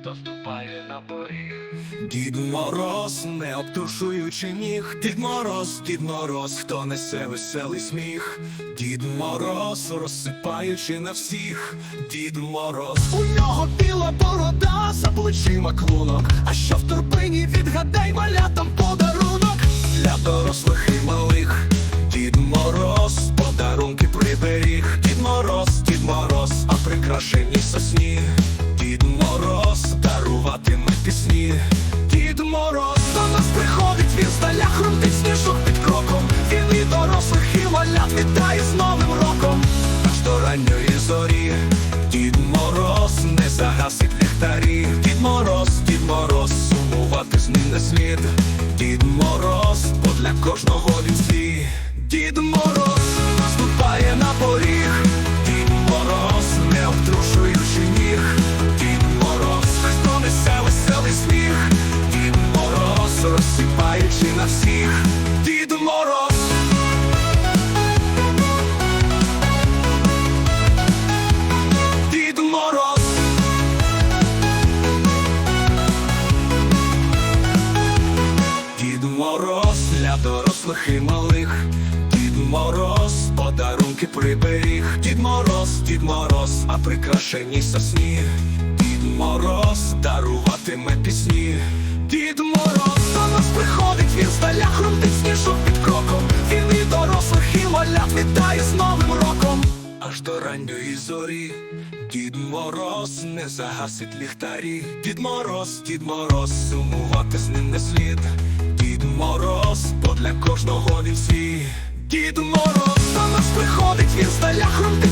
Хто ступає на поріг? Дід Мороз, не обтрушуючи ніг, Дід Мороз, Дід Мороз, хто несе веселий сміх, Дід Мороз, розсипаючи на всіх, Дід Мороз, у нього біла борода, за плечима клунок, а що в торбині а сосні, Дід Мороз даруватиме пісні. Дід Мороз до нас приходить, він здаля хрумтить сніжок під кроком. Він і дорослих, і малят вітає з Новим роком. Аж до ранньої зорі, Дід Мороз не загасить ліхтарі. Дід Мороз, Дід Мороз, сумувати з ним не слід. Дід Мороз, бо для кожного дорослих і малих. Дід Мороз, подарунки приберіг. Дід Мороз, Дід Мороз, а прикрашені сосні. Дід Мороз даруватиме пісні. Дід Мороз до нас приходить, він здаля хрумтить сніжок під кроком. Він і дорослих, і малят вітає з Новим роком. Аж до ранньої зорі. Дід Мороз не загасить ліхтарі. Дід Мороз, Дід Мороз, сумувати з ним не слід. Дід Мороз, бо для кожного він свій. Дід Мороз до нас приходить, він здаля хрумтить.